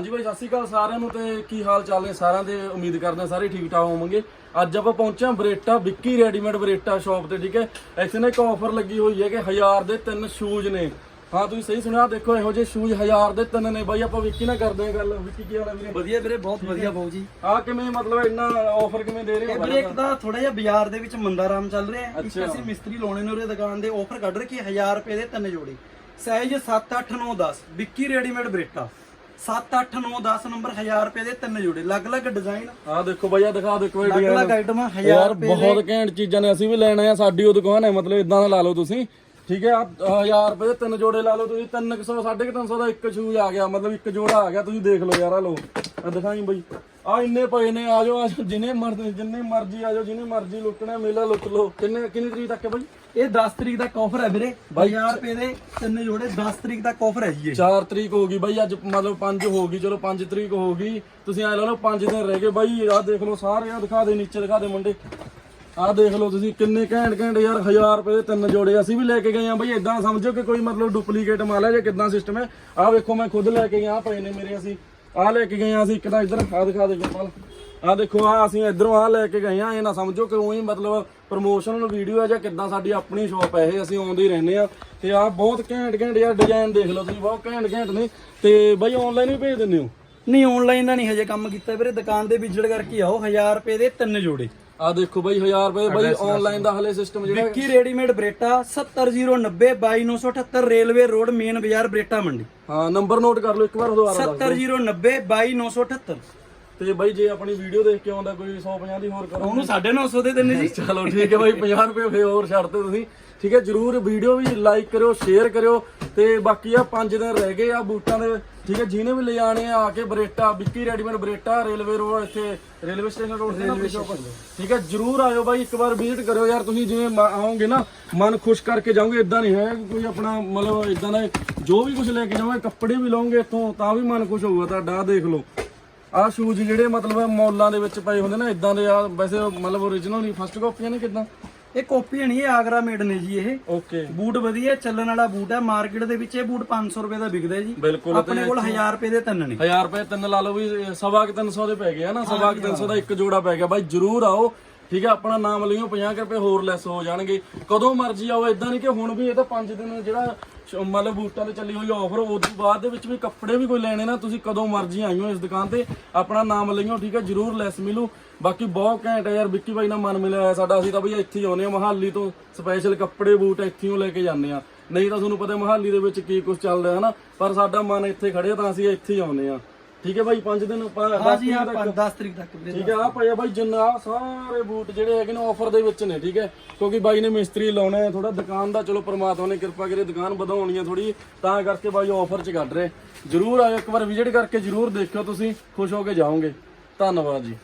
ਹਾਂਜੀ ਬਾਈ ਸਤਿ ਸ਼੍ਰੀ ਅਕਾਲ ਸਾਰਿਆਂ ਨੂੰ ਤੇ ਕੀ ਹਾਲ ਚਾਲ ਨੇ ਸਾਰਿਆਂ ਦੇ? ਉਮੀਦ ਕਰਦੇ ਹਾਂ ਸਾਰੇ ਠੀਕ ਠਾਕ ਹੋਵੋਗੇ। ਅੱਜ ਆਪਾਂ ਪਹੁੰਚੇ ਹਾਂ ਬਰੇਟਾ ਵਿੱਕੀ ਰੈਡੀਮੇਡ ਬਰੇਟਾ ਸ਼ਾਪ ਤੇ ਠੀਕ ਹੈ? ਇੱਥੇ ਨਾ ਇੱਕ ਆਫਰ ਲੱਗੀ ਹੋਈ ਹੈ ਕਿ 1000 ਦੇ ਤਿੰਨ ਸ਼ੂਜ਼ ਨੇ। ਹਾਂ ਤੁਸੀਂ ਸਹੀ ਸੁਣਿਆ ਦੇਖੋ ਇਹੋ ਜਿਹੇ ਸ਼ੂਜ਼ 1000 ਦੇ ਤਿੰਨ ਨੇ ਬਾਈ ਆਪਾਂ ਵਿੱਕੀ ਨਾਲ ਕਰਦੇ ਹਾਂ ਗੱਲ। ਵਿੱਕੀ ਕੀ ਹਾਲ ਹੈ ਵੀਰੇ? ਵਧੀਆ ਵੀਰੇ ਬਹੁਤ ਵਧੀਆ ਬਾਊ ਜੀ। ਆ ਕਿਵੇਂ ਮਤਲਬ ਇੰਨਾ ਆਫਰ ਕਿਵੇਂ ਦੇ ਰਹੇ ਹੋ ਵੀਰੇ ਇੱਕ ਤਾਂ ਥੋੜਾ ਜਿਹਾ ਬਾਜ਼ਾਰ ਦੇ ਵਿੱਚ ਮੰਦਾਰਾਮ ਚੱਲ ਰਿਹਾ ਹੈ। ਇੱਕ। ਅਸੀਂ ਮਿਸਤਰੀ ਲਾਉਣੇ ਨੇ ਉਹਦੇ ਦੁਕਾਨ ਦੇ ਆਫਰ ਕੱਢ ਰਹੇ ਕਿ 1000 ਰੁਪਏ ਦੇ ਤਿੰਨ ਜੋੜੇ। Size 7 8 9 10 Vicky readymade Bareta. 7 8 9 10 number 1000 ਰੁਪਏ ਦੇ ਤਿੰਨ ਜੋੜੇ ਅਲੱਗ-ਅਲੱਗ ਡਿਜ਼ਾਈਨ ਆ ਦੇਖੋ ਬਾਈ ਆ ਦਿਖਾ ਦੇਖੋ ਇਹ ਅਲੱਗ-ਅਲੱਗ design। ਆਈਟਮਾਂ 1000 ਯਾਰ ਰੁਪਏ ਬਹੁਤ ਘੈਂਟ ਚੀਜ਼ਾਂ ਨੇ ਅਸੀਂ ਵੀ ਲੈਣੇ ਆ ਸਾਡੀ ਉਹ ਦੁਕਾਨ ਹੈ ਮਤਲਬ ਇਦਾਂ ਦਾ ਲਾ ਲਓ ਤੁਸੀਂ। ਠੀਕ ਹੈ 1000 ਰੁਪਏ ਦੇ ਤਿੰਨ ਜੋੜੇ ਲਾ ਲਓ ਤੁਸੀਂ 300 350 ਦਾ ਇੱਕ ਸ਼ੂਜ਼ ਆ ਗਿਆ ਮਤਲਬ ਇੱਕ ਜੋੜਾ ਆ ਗਿਆ ਤੁਸੀਂ ਦੇਖ ਲਓ ਯਾਰ ਆ ਲਓ। ਆ ਦਿਖਾਈ ਬਈ। ਆ ਇੰਨੇ ਪਏ ਨੇ ਆ ਜਾਓ ਆ ਜਾਓ, ਜਿੰਨੇ ਮਰਜ਼ੀ ਜਿੰਨੇ ਮਰਜ਼ੀ ਆ ਜਾਓ ਜਿੰਨੇ ਮਰਜ਼ੀ ਲੁੱਟਣਾ ਮੇਲਾ ਲੁੱਟ ਲਓ। ਕਿੰਨੇ ਕਿੰਨੀ ਤਰੀਕ ਤੱਕ ਹੈ ਬਈ? ਇਹ 10 ਤਰੀਕ ਤੱਕ ਆਫਰ ਹੈ ਵੀਰੇ। 1000 ਰੁਪਏ ਦੇ ਤਿੰਨ ਜੋੜੇ 10 ਤਰੀਕ ਤੱਕ ਆਫਰ ਹੈ ਜੀ ਇਹ। 4 ਤਰੀਕ ਹੋ ਗਈ ਬਾਈ ਅੱਜ ਮਤਲਬ 5 ਹੋ ਗਈ ਚਲੋ 5 ਤਰੀਕ ਹੋ ਗਈ। ਤੁਸੀਂ ਐ ਲਾ ਲਓ 5 ਦਿਨ ਰਹਿ ਗਏ ਬਾਈ ਆਹ ਦੇਖ ਲਓ ਸਾਰੇ ਆ ਦਿਖਾ ਦੇ ਨੀਚੇ ਦਿਖਾ ਦੇ ਮੁੰਡੇ। ਆਹ ਦੇਖ ਲਓ ਤੁਸੀਂ ਕਿੰਨੇ ਘੈਂਟ ਘੈਂਟ ਯਾਰ 1000 ਰੁਪਏ ਦੇ ਤਿੰਨ ਜੋੜੇ ਅਸੀਂ ਵੀ ਲੈ ਕੇ ਗਏ ਆ ਬਾਈ। ਇਦਾਂ ਸਮਝੋ ਕਿ ਕੋਈ ਮਤਲਬ ਡੁਪਲੀਕੇਟ ਮਾਲ ਹੈ ਜਾਂ ਕਿਦਾਂ ਸਿਸਟਮ ਹੈ। ਆਹ ਵੇਖੋ ਮੈਂ ਖੁਦ ਲੈ ਕੇ ਗਿਆ ਪਏ ਨੇ ਮੇਰੇ ਅਸੀਂ। ਆਹ ਲੈ ਕੇ ਗਏ ਆ ਅਸੀਂ ਇੱਕ ਤਾਂ ਇੱਧਰ, ਆਹ ਦਿਖਾ ਦੇ ਗੋਪਾਲ ਆਹ ਦੇਖੋ ਆ ਅਸੀਂ ਇਧਰੋਂ ਆਹ ਲੈ ਕੇ ਗਏ ਆ, ਇਹ ਨਾ ਸਮਝੋ ਕਿ ਉਹੀ ਮਤਲਬ ਪ੍ਰੋਮੋਸ਼ਨਲ ਵੀਡੀਓ ਹੈ ਜਾਂ ਕਿੱਦਾਂ ਸਾਡੀ ਆਪਣੀ ਸ਼ਾਪ ਹੈ ਇਹ, ਅਸੀਂ ਆਉਂਦੇ ਹੀ ਰਹਿੰਦੇ ਆ। ਤੇ ਆਹ ਬਹੁਤ ਘੈਂਟ ਘੈਂਟ ਯਾਰ ਡਿਜ਼ਾਈਨ ਦੇਖ ਲਓ ਤੁਸੀਂ, ਬਹੁਤ ਘੈਂਟ ਘੈਂਟ ਨੇ। ਤੇ ਬਾਈ ਆਨਲਾਈਨ ਵੀ ਭੇਜ ਦਿੰਦੇ ਹੋ? ਨਹੀਂ ਆਨਲਾਈਨ ਦਾ ਨਹੀਂ ਹਜੇ ਕੰਮ ਕੀਤਾ ਵੀਰੇ, ਦੁਕਾਨ ਦੇ ਵਿਜ਼ਿਟ ਕਰਕੇ ਆਓ 1000 ਰੁਪਏ ਦੇ ਤਿੰਨ ਜੋੜੇ। ਆਹ ਦੇਖੋ ਬਾਈ 1000 ਰੁਪਏ ਬਾਈ ਆਨਲਾਈਨ ਦਾ ਹਲੇ ਸਿਸਟਮ ਜਿਹੜਾ Vicky readymade Bareta 70090 22978 railway road main ਬਾਜ਼ਾਰ ਬਰੇਟਾ ਮੰਡੀ। ਹਾਂ ਨੰਬਰ ਨੋਟ ਕਰ ਲਓ ਇੱਕ ਵਾਰ ਦੁਬਾਰਾ ਦੱਸ 70090 22978 ਤੇ ਬਾਈ ਜੇ ਆਪਣੀ ਵੀਡੀਓ ਦੇਖ ਕੇ ਆਉਂਦਾ ਕੋਈ 150 ਦੀ ਹੋਰ ਕਰੋ। ਉਹਨੂੰ 950 ਦੇ ਦਿੰਨੇ ਜੀ। ਚਲੋ ਠੀਕ ਹੈ ਬਾਈ 50 ਰੁਪਏ ਫੇਰ ਹੋਰ ਛੱਡ ਦਿਓ ਤੁਸੀਂ। ਠੀਕ ਹੈ ਜਰੂਰ ਵੀਡੀਓ ਵੀ ਲਾਈਕ ਕਰਿਓ ਸ਼ੇਅਰ ਕਰਿਓ ਤੇ ਬਾਕੀ ਆ 5 ਦਿਨ ਰਹਿ ਗਏ ਆ ਬੂਟਾਂ ਦੇ ਠੀਕ ਹੈ ਜਿਹਨੇ ਵੀ ਲੈ ਜਾਣੇ ਆ ਆ ਕੇ Bareta Vicky readymade Bareta railway road ਇੱਥੇ ਰੇਲਵੇ ਸਟੇਸ਼ਨ ਰੋਡ ਤੇ ਰੇਲਵੇ ਠੀਕ ਹੈ ਜਰੂਰ ਆਇਓ ਬਾਈ ਇੱਕ ਵਾਰ ਵਿਜ਼ਿਟ ਕਰਿਓ ਯਾਰ ਤੁਸੀਂ ਜਿਵੇਂ ਆਓਗੇ ਨਾ ਮਨ ਖੁਸ਼ ਕਰਕੇ ਜਾਓਗੇ ਇਦਾਂ ਨਹੀਂ ਹੈ ਕੋਈ ਆਪਣਾ ਮਤਲਬ ਇਦਾਂ ਦਾ ਜੋ ਵੀ ਕੁਝ ਲੈ ਕੇ ਜਾਓਗੇ ਕੱਪੜੇ ਵੀ ਲਓਗੇ ਇੱਥੋਂ ਤਾਂ ਵੀ ਮਨ ਖੁਸ਼ ਹੋਊਗਾ ਤੁਹਾਡਾ ਆਹ ਦੇਖ ਲਓ। ਆਹ ਸ਼ੂਜ਼ ਜਿਹੜੇ ਮਤਲਬ ਮੌਲਾਂ ਦੇ ਵਿੱਚ ਪਏ ਹੁੰਦੇ ਨਾ ਇਦਾਂ ਦੇ ਆ ਵੈਸੇ ਮਤਲਬ origignal ਨਹੀਂ ਫਸਟ ਕਾਪੀਆਂ ਨੇ ਕਿਦਾਂ? ਇਹ ਕਾਪੀ ਨਹੀਂ ਇਹ ਆਗਰਾ ਮੇਡ ਨੇ ਜੀ ਇਹ। ਓਕੇ। ਬੂਟ ਵਧੀਆ ਚੱਲਣ ਵਾਲਾ ਬੂਟ ਹੈ। ਮਾਰਕੀਟ ਦੇ ਵਿੱਚ ਇਹ ਬੂਟ 500 ਰੁਪਏ ਦਾ ਵਿਕਦਾ ਹੈ ਜੀ। ਬਿਲਕੁਲ ਆਪਣੇ ਕੋਲ 1000 ਰੁਪਏ ਦੇ ਤਿੰਨ ਨੇ। 1000 ਰੁਪਏ ਤਿੰਨ ਲਾ ਲਓ ਵੀ ਸਵਾ ਕਿ 300 ਦੇ ਪੈ ਗਏ ਆ ਨਾ ਸਵਾ ਕਿ 300 ਦਾ ਇੱਕ ਜੋੜਾ ਪੈ ਗਿਆ। ਬਾਈ ਜਰੂਰ ਆਓ। ਠੀਕ ਹੈ ਆਪਣਾ ਨਾਮ ਲਿਓ 50 ਕੁ ਰੁਪਏ ਹੋਰ ਲੈਸ ਹੋ ਜਾਣਗੇ। ਕਦੋਂ ਮਰਜ਼ੀ ਆਓ ਇਦਾਂ ਨਹੀਂ ਕਿ ਹੁਣ ਵੀ ਇਹ ਤਾਂ 5 ਦਿਨ ਜਿਹੜਾ ਸ਼- ਮਤਲਬ ਬੂਟਾਂ ਤੇ ਚੱਲੀ ਹੋਈ ਆਫਰ ਉਸ ਤੋਂ ਬਾਅਦ ਦੇ ਵਿੱਚ ਵੀ ਕੱਪੜੇ ਵੀ ਕੋਈ ਲੈਣੇ ਨਾ, ਤੁਸੀਂ ਕਦੋਂ ਮਰਜ਼ੀ ਆਇਓ ਇਸ ਦੁਕਾਨ ਤੇ। ਆਪਣਾ ਨਾਮ ਲਿਓ ਠੀਕ ਹੈ ਜਰੂਰ ਲੈਸ ਮਿਲੂ। ਬਾਕੀ ਬਹੁਤ ਘੈਂਟ ਹੈ ਯਾਰ, ਵਿੱਕੀ ਬਾਈ ਨਾਲ ਮਨ ਮਿਲਿਆ ਹੋਇਆ ਸਾਡਾ। ਅਸੀਂ ਤਾਂ ਬਈ ਇੱਥੇ ਹੀ ਆਉਂਦੇ ਹਾਂ, ਮਹਾਲੀ ਤੋਂ ਸਪੈਸ਼ਲ ਕੱਪੜੇ ਬੂਟ ਇੱਥੇ ਲੈ ਕੇ ਜਾਂਦੇ ਆ ਨਹੀਂ ਤਾਂ ਤੁਹਾਨੂੰ ਪਤਾ ਮਹਾਲੀ ਦੇ ਵਿੱਚ ਕੀ ਕੁਝ ਚੱਲ ਰਿਹਾ ਹੈ ਨਾ ਪਰ ਸਾਡਾ ਮਨ ਇੱਥੇ ਖੜਿਆ ਤਾਂ ਅਸੀਂ ਇੱਥੇ ਹੀ ਆਉਂਦੇ ਆ ਠੀਕ ਹੈ ਬਾਈ 5 ਦਿਨ ਆਪਾਂ ਹਾਂ ਜੀ 10 ਤਰੀਕ ਤੱਕ ਵੀਰੇ ਠੀਕ ਹੈ ਆ ਪਏ ਆ ਬਾਈ ਜਿੰਨਾ ਸਾਰੇ ਬੂਟ ਜਿਹੜੇ ਹੈਗੇ ਨੇ ਆਫਰ ਦੇ ਵਿੱਚ ਨੇ ਠੀਕ ਹੈ। ਕਿਉਂਕਿ ਬਾਈ ਨੇ ਮਿਸਤਰੀ ਲਾਉਣਾ ਹੈ ਥੋੜਾ ਦੁਕਾਨ ਦਾ ਚਲੋ ਪ੍ਰਮਾਤਮਾ ਨੇ ਕਿਰਪਾ ਕਰੇ ਦੁਕਾਨ ਵਧਾਉਣੀ ਹੈ ਥੋੜੀ ਤਾਂ ਕਰਕੇ ਬਾਈ ਆਫਰ 'ਚ ਕੱਢ ਰਹੇ। ਜਰੂਰ ਆਇਓ ਇੱਕ ਵਾਰ ਵਿਜ਼ਿਟ ਕਰਕੇ ਜਰੂਰ ਦੇਖਿਓ ਤੁਸੀਂ ਖੁਸ਼ ਹੋ ਕੇ ਜਾਓਗੇ। ਧੰਨਵਾਦ ਜੀ।